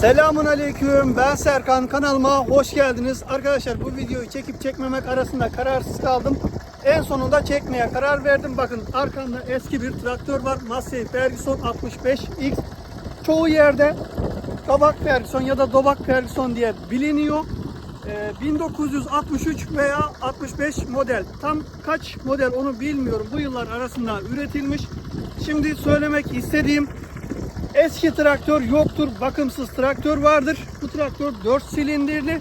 Selamun Aleyküm. Ben Serkan. Kanalıma hoş geldiniz. Arkadaşlar bu videoyu çekip çekmemek arasında kararsız kaldım. En sonunda çekmeye karar verdim. Bakın arkamda eski bir traktör var. Massey Ferguson 65X. Çoğu yerde Kabak Ferguson ya da Dobak Ferguson diye biliniyor. Ee, 1963 veya 65 model. Tam kaç model onu bilmiyorum. Bu yıllar arasında üretilmiş. Şimdi söylemek istediğim Eski traktör yoktur, bakımsız traktör vardır. Bu traktör 4 silindirli.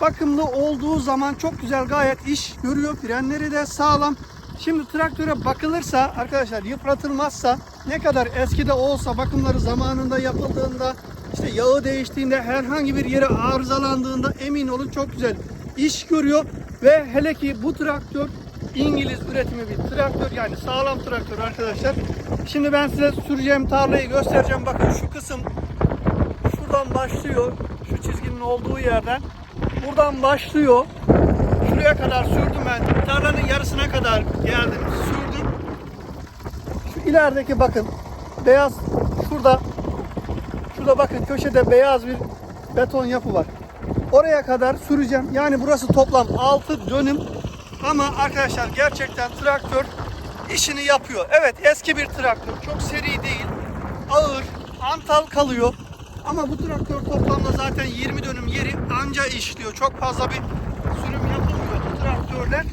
Bakımlı olduğu zaman çok güzel gayet iş görüyor. Frenleri de sağlam. Şimdi traktöre bakılırsa arkadaşlar yıpratılmazsa ne kadar eskide olsa bakımları zamanında yapıldığında işte yağı değiştiğinde herhangi bir yere arızalandığında emin olun çok güzel iş görüyor ve hele ki bu traktör İngiliz üretimi bir traktör yani sağlam traktör arkadaşlar. Şimdi ben size süreceğim tarlayı göstereceğim. Bakın şu kısım şuradan başlıyor. Şu çizginin olduğu yerden. Buradan başlıyor. Şuraya kadar sürdüm ben. Tarlanın yarısına kadar geldim. Sürdüm. Şu ilerideki bakın beyaz şurada şurada bakın köşede beyaz bir beton yapı var. Oraya kadar süreceğim. Yani burası toplam 6 dönüm ama arkadaşlar gerçekten traktör işini yapıyor. Evet eski bir traktör. Çok seri değil. Ağır. Antal kalıyor. Ama bu traktör toplamda zaten 20 dönüm yeri anca işliyor. Çok fazla bir sürüm yapılmıyor bu traktörler.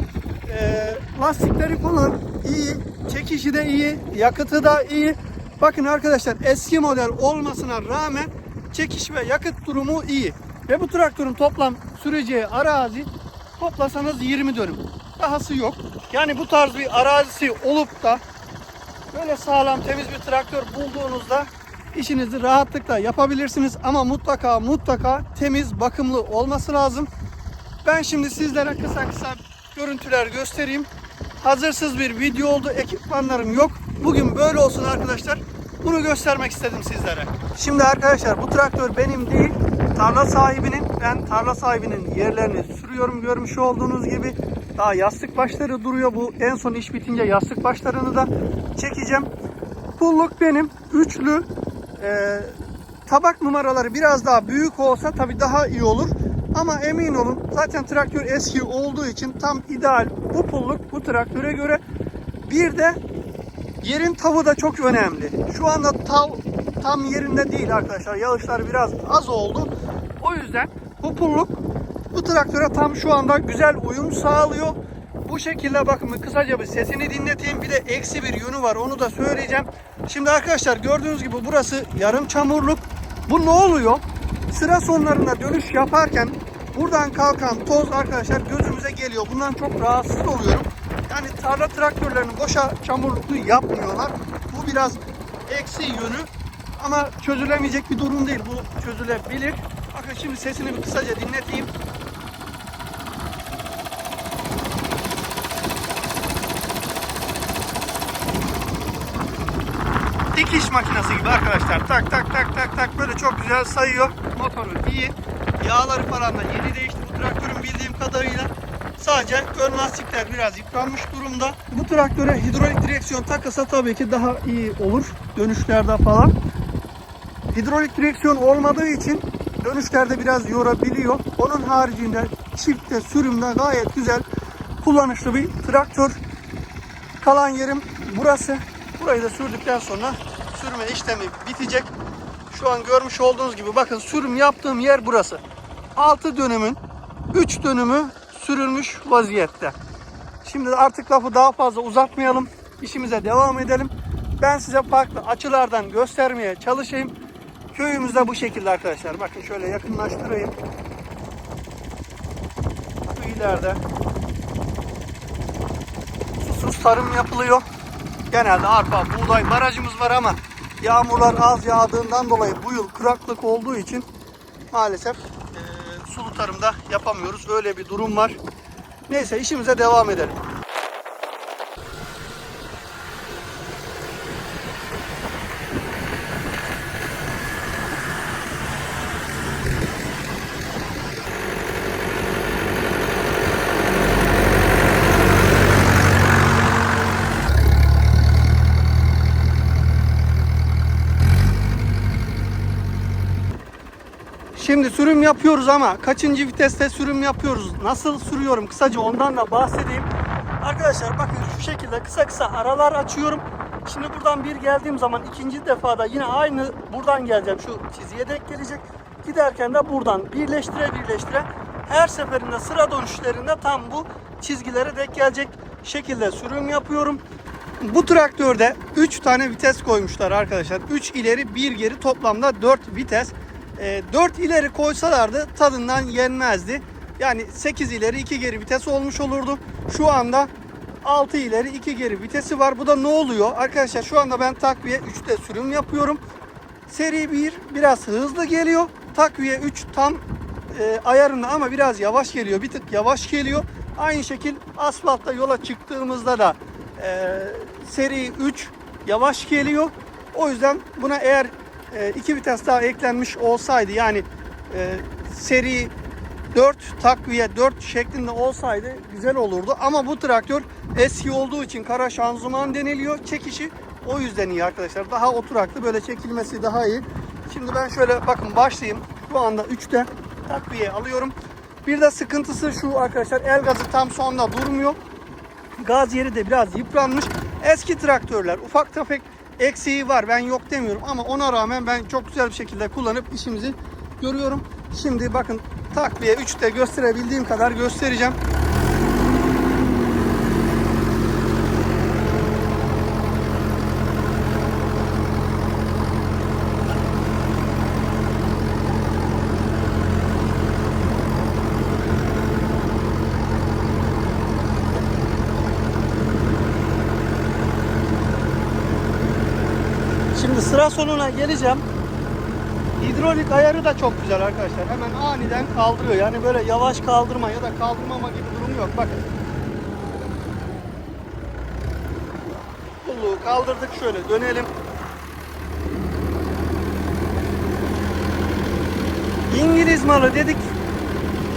Ee, lastikleri falan iyi. Çekişi de iyi. Yakıtı da iyi. Bakın arkadaşlar eski model olmasına rağmen çekiş ve yakıt durumu iyi. Ve bu traktörün toplam süreceği arazi toplasanız 20 dönüm. Dahası yok. Yani bu tarz bir arazisi olup da böyle sağlam temiz bir traktör bulduğunuzda işinizi rahatlıkla yapabilirsiniz. Ama mutlaka mutlaka temiz bakımlı olması lazım. Ben şimdi sizlere kısa kısa görüntüler göstereyim. Hazırsız bir video oldu. Ekipmanlarım yok. Bugün böyle olsun arkadaşlar. Bunu göstermek istedim sizlere. Şimdi arkadaşlar bu traktör benim değil. Tarla sahibinin. Ben tarla sahibinin yerlerini sürüyorum görmüş olduğunuz gibi. Daha yastık başları duruyor. Bu en son iş bitince yastık başlarını da çekeceğim. Pulluk benim. Üçlü. Ee, tabak numaraları biraz daha büyük olsa tabii daha iyi olur. Ama emin olun zaten traktör eski olduğu için tam ideal bu pulluk bu traktöre göre. Bir de yerin tavı da çok önemli. Şu anda tav tam yerinde değil arkadaşlar. Yağışlar biraz az oldu. O yüzden bu bu traktöre tam şu anda güzel uyum sağlıyor. Bu şekilde bakın kısaca bir sesini dinleteyim. Bir de eksi bir yönü var onu da söyleyeceğim. Şimdi arkadaşlar gördüğünüz gibi burası yarım çamurluk. Bu ne oluyor? Sıra sonlarında dönüş yaparken buradan kalkan toz arkadaşlar gözümüze geliyor. Bundan çok rahatsız oluyorum. Yani tarla traktörlerini boşa çamurluklu yapmıyorlar. Bu biraz eksi yönü ama çözülemeyecek bir durum değil. Bu çözülebilir. Bakın şimdi sesini bir kısaca dinleteyim. Dikiş makinesi gibi arkadaşlar. Tak tak tak tak tak böyle çok güzel sayıyor. Motoru iyi. Yağları falan da yeni değişti bu traktörün bildiğim kadarıyla. Sadece ön lastikler biraz yıpranmış durumda. Bu traktöre hidrolik direksiyon takılsa tabii ki daha iyi olur dönüşlerde falan. Hidrolik direksiyon olmadığı için dönüşlerde biraz yorabiliyor. Onun haricinde çiftte sürümde gayet güzel kullanışlı bir traktör. Kalan yerim burası. Burayı da sürdükten sonra sürme işlemi bitecek. Şu an görmüş olduğunuz gibi bakın sürüm yaptığım yer burası. 6 dönümün 3 dönümü sürülmüş vaziyette. Şimdi artık lafı daha fazla uzatmayalım. İşimize devam edelim. Ben size farklı açılardan göstermeye çalışayım. Köyümüzde bu şekilde arkadaşlar. Bakın şöyle yakınlaştırayım. Şu ileride susuz tarım yapılıyor. Genelde arpa, buğday barajımız var ama yağmurlar az yağdığından dolayı bu yıl kuraklık olduğu için maalesef e, sulu tarımda yapamıyoruz. Öyle bir durum var. Neyse işimize devam edelim. Şimdi sürüm yapıyoruz ama kaçıncı viteste sürüm yapıyoruz? Nasıl sürüyorum? Kısaca ondan da bahsedeyim. Arkadaşlar bakın şu şekilde kısa kısa aralar açıyorum. Şimdi buradan bir geldiğim zaman ikinci defada yine aynı buradan geleceğim. Şu çizgiye denk gelecek. Giderken de buradan birleştire birleştire her seferinde sıra dönüşlerinde tam bu çizgilere denk gelecek şekilde sürüm yapıyorum. Bu traktörde 3 tane vites koymuşlar arkadaşlar. 3 ileri 1 geri toplamda 4 vites. 4 ileri koysalardı tadından yenmezdi. Yani 8 ileri 2 geri vites olmuş olurdu. Şu anda 6 ileri 2 geri vitesi var. Bu da ne oluyor? Arkadaşlar şu anda ben takviye 3'te sürüm yapıyorum. Seri 1 biraz hızlı geliyor. Takviye 3 tam e, ayarında ama biraz yavaş geliyor. Bir tık yavaş geliyor. Aynı şekil asfaltta yola çıktığımızda da e, seri 3 yavaş geliyor. O yüzden buna eğer e, iki vites daha eklenmiş olsaydı yani e, seri 4 takviye 4 şeklinde olsaydı güzel olurdu. Ama bu traktör eski olduğu için kara şanzıman deniliyor. Çekişi o yüzden iyi arkadaşlar. Daha oturaklı böyle çekilmesi daha iyi. Şimdi ben şöyle bakın başlayayım. Şu anda 3'te takviye alıyorum. Bir de sıkıntısı şu arkadaşlar el gazı tam sonda durmuyor. Gaz yeri de biraz yıpranmış. Eski traktörler ufak tefek eksiği var. Ben yok demiyorum ama ona rağmen ben çok güzel bir şekilde kullanıp işimizi görüyorum. Şimdi bakın takviye 3'te gösterebildiğim kadar göstereceğim. Şimdi sıra sonuna geleceğim. Hidrolik ayarı da çok güzel arkadaşlar. Hemen aniden kaldırıyor. Yani böyle yavaş kaldırma ya da kaldırmama gibi durum yok. Bakın. Kulluğu kaldırdık. Şöyle dönelim. İngiliz malı dedik.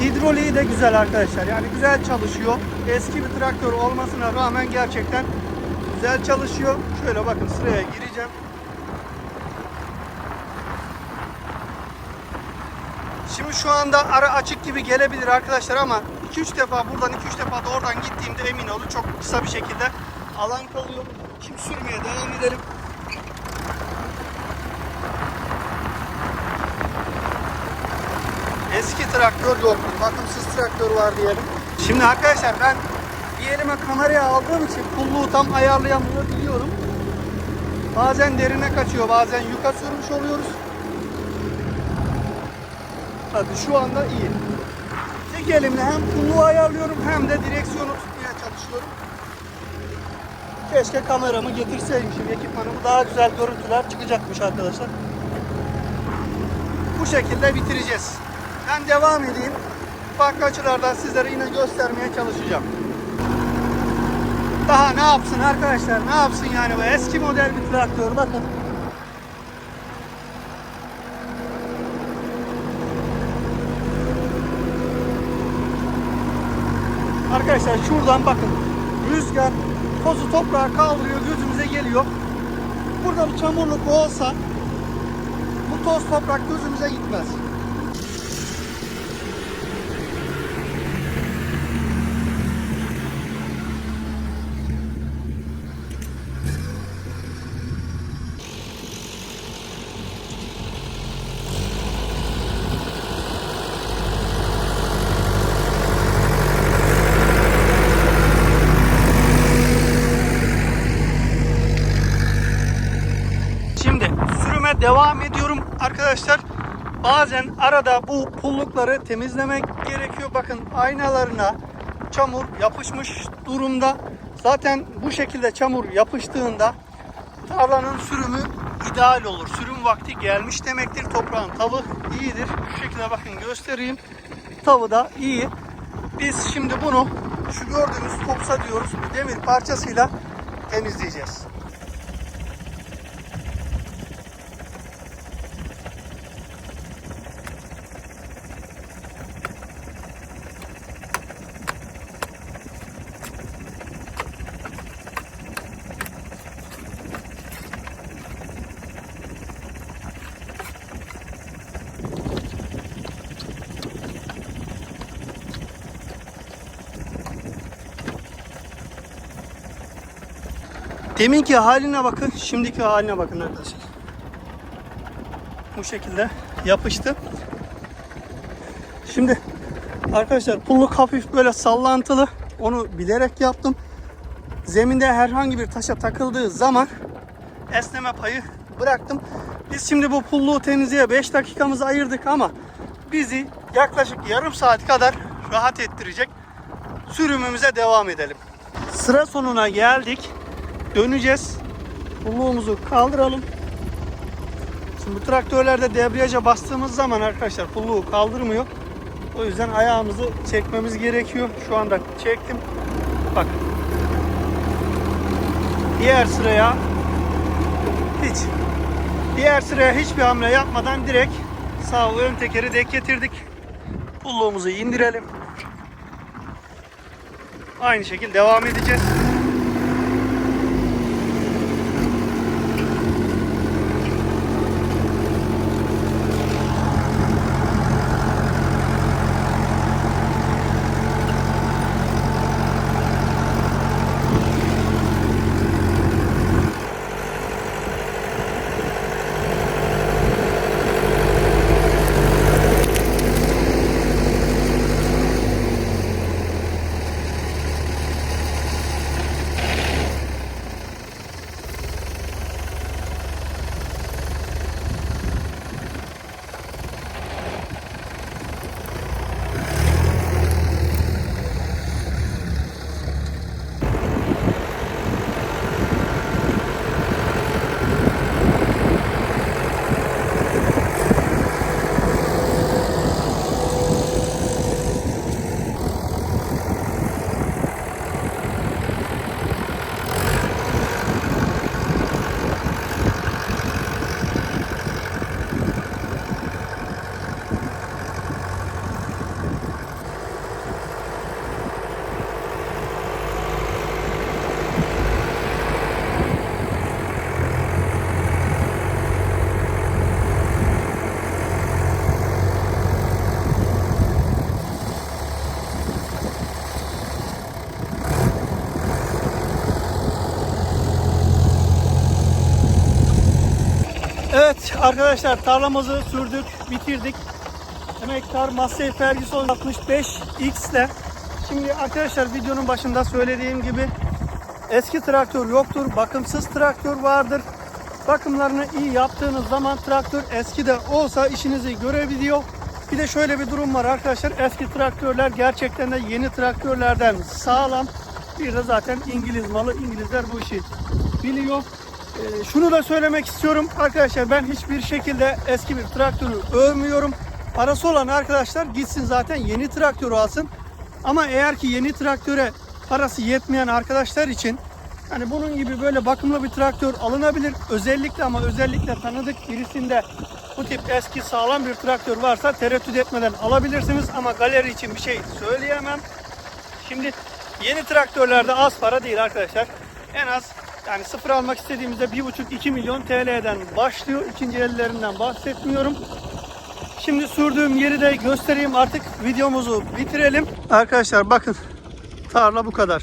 Hidroliği de güzel arkadaşlar. Yani güzel çalışıyor. Eski bir traktör olmasına rağmen gerçekten güzel çalışıyor. Şöyle bakın sıraya gireceğim. Şimdi şu anda ara açık gibi gelebilir arkadaşlar ama 2-3 defa buradan 2-3 defa da oradan gittiğimde emin olun çok kısa bir şekilde alan kalıyor. Şimdi sürmeye devam edelim. Eski traktör yok. Bakımsız traktör var diyelim. Şimdi arkadaşlar ben bir elime kamerayı aldığım için kulluğu tam ayarlayamayabiliyorum. Bazen derine kaçıyor, bazen yuka sürmüş oluyoruz. Tabii şu anda iyi. Tek elimle hem kulluğu ayarlıyorum hem de direksiyonu tutmaya çalışıyorum. Keşke kameramı getirseymişim. Ekipmanımı daha güzel görüntüler çıkacakmış arkadaşlar. Bu şekilde bitireceğiz. Ben devam edeyim. Farklı açılardan sizlere yine göstermeye çalışacağım. Daha ne yapsın arkadaşlar? Ne yapsın yani bu eski model bir traktör bakın. Arkadaşlar şuradan bakın. Rüzgar tozu toprağa kaldırıyor gözümüze geliyor. Burada bir çamurluk olsa bu toz toprak gözümüze gitmez. Şimdi sürüme devam ediyorum arkadaşlar. Bazen arada bu pullukları temizlemek gerekiyor. Bakın aynalarına çamur yapışmış durumda. Zaten bu şekilde çamur yapıştığında tarlanın sürümü ideal olur. Sürüm vakti gelmiş demektir. Toprağın tavı iyidir. Şu şekilde bakın göstereyim. Tavı da iyi. Biz şimdi bunu şu gördüğünüz kopsa diyoruz demir parçasıyla temizleyeceğiz. Deminki haline bakın, şimdiki haline bakın arkadaşlar. Bu şekilde yapıştı. Şimdi arkadaşlar pulluk hafif böyle sallantılı. Onu bilerek yaptım. Zeminde herhangi bir taşa takıldığı zaman esneme payı bıraktım. Biz şimdi bu pulluğu temizliğe 5 dakikamızı ayırdık ama bizi yaklaşık yarım saat kadar rahat ettirecek. Sürümümüze devam edelim. Sıra sonuna geldik. Döneceğiz. Pulluğumuzu kaldıralım. Şimdi bu traktörlerde debriyaja bastığımız zaman arkadaşlar pulluğu kaldırmıyor. O yüzden ayağımızı çekmemiz gerekiyor. Şu anda çektim. Bak. Diğer sıraya hiç diğer sıraya hiçbir hamle yapmadan direkt sağ ön tekeri denk getirdik. Pulluğumuzu indirelim. Aynı şekilde devam edeceğiz. Arkadaşlar tarlamızı sürdük, bitirdik. Emektar Massey Ferguson 65X ile. Şimdi arkadaşlar videonun başında söylediğim gibi eski traktör yoktur, bakımsız traktör vardır. Bakımlarını iyi yaptığınız zaman traktör eski de olsa işinizi görebiliyor. Bir de şöyle bir durum var arkadaşlar. Eski traktörler gerçekten de yeni traktörlerden sağlam. Bir de zaten İngiliz malı. İngilizler bu işi biliyor. Ee, şunu da söylemek istiyorum arkadaşlar ben hiçbir şekilde eski bir traktörü övmüyorum. Parası olan arkadaşlar gitsin zaten yeni traktörü alsın. Ama eğer ki yeni traktöre parası yetmeyen arkadaşlar için hani bunun gibi böyle bakımlı bir traktör alınabilir. Özellikle ama özellikle tanıdık birisinde bu tip eski sağlam bir traktör varsa tereddüt etmeden alabilirsiniz. Ama galeri için bir şey söyleyemem. Şimdi yeni traktörlerde az para değil arkadaşlar. En az yani sıfır almak istediğimizde 1,5-2 milyon TL'den başlıyor. İkinci ellerinden bahsetmiyorum. Şimdi sürdüğüm yeri de göstereyim artık videomuzu bitirelim. Arkadaşlar bakın tarla bu kadar.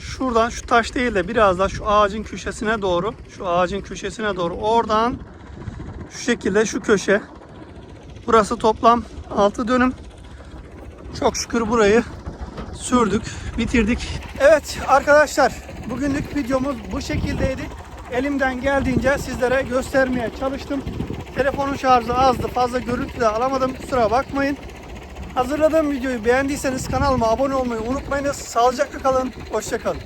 Şuradan şu taş değil de biraz daha şu ağacın köşesine doğru şu ağacın köşesine doğru oradan şu şekilde şu köşe burası toplam 6 dönüm. Çok şükür burayı sürdük, bitirdik. Evet arkadaşlar, bugünlük videomuz bu şekildeydi. Elimden geldiğince sizlere göstermeye çalıştım. Telefonun şarjı azdı, fazla görüntü de alamadım. Kusura bakmayın. Hazırladığım videoyu beğendiyseniz kanalıma abone olmayı unutmayınız. Sağlıcakla kalın, hoşça kalın.